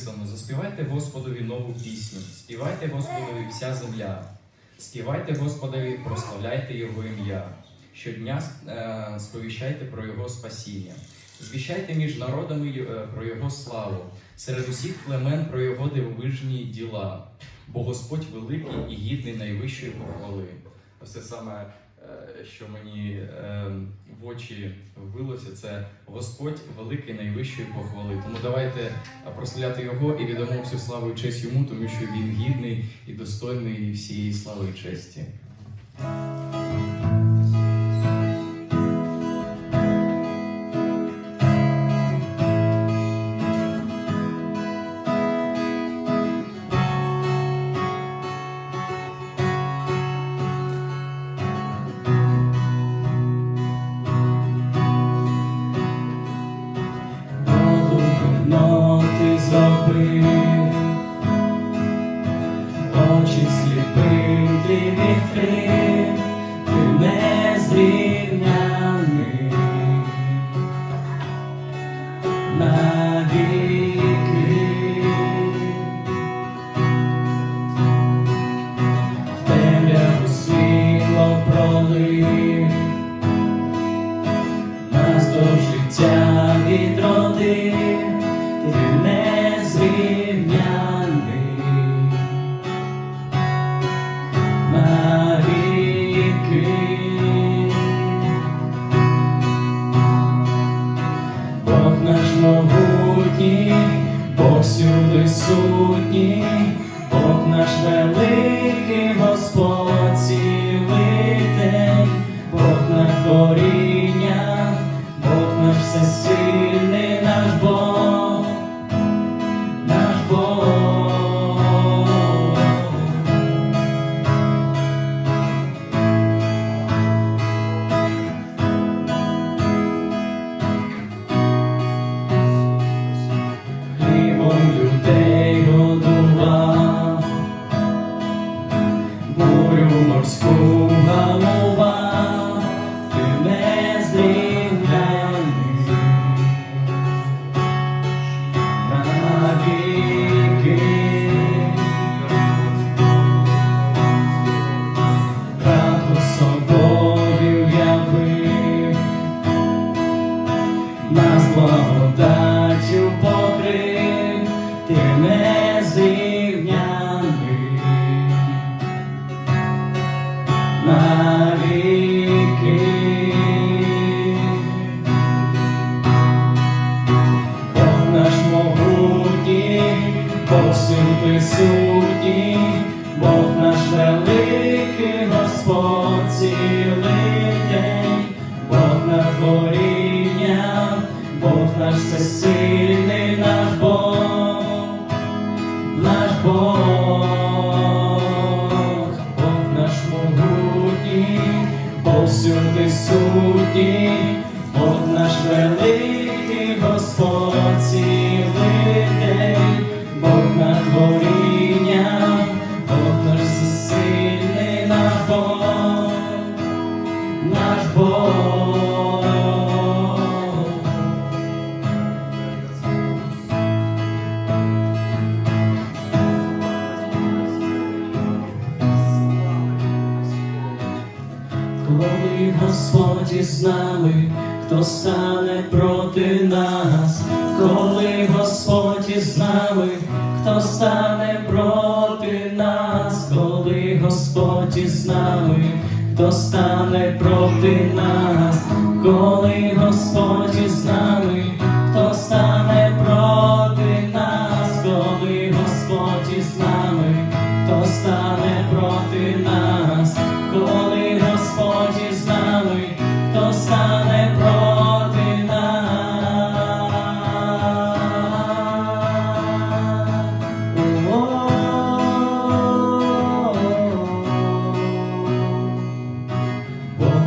Заспівайте Господові нову пісню, співайте Господові вся земля, співайте Господові, прославляйте Його ім'я. Щодня е, сповіщайте про Його спасіння, звіщайте між народами е, про Його славу, серед усіх племен про Його дивовижні діла, бо Господь великий і гідний найвищої похвали. Ось це саме, що мені е, в очі вбилося, це Господь великий найвищої похвали. Тому давайте прославляти його і віддамо всю славу і честь йому, тому що він гідний і достойний всієї слави і честі. Очі наш могутній, Бог сюди сутній, Бог наш великий Господь Бог, наш Бог. Коли Господь із нами, хто стане проти нас, коли Із нами, хто стане проти нас, коли Господь із нами, хто стане проти нас, коли Господь із нами, хто стане проти нас,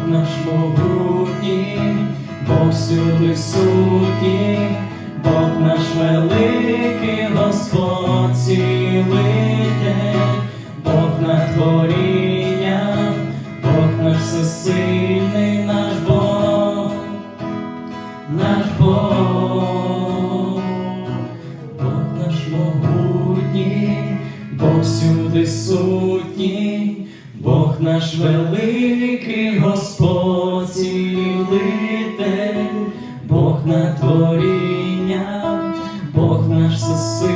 наш могутній, Бог всюди сутній, Бог наш великий Господь цілий Бог на творінням, Бог наш всесильний наш Бог, наш Бог, Бог наш могутній, Бог всюди сутній, наш великий Господь цілитель, Бог на творіння, Бог наш всесильний.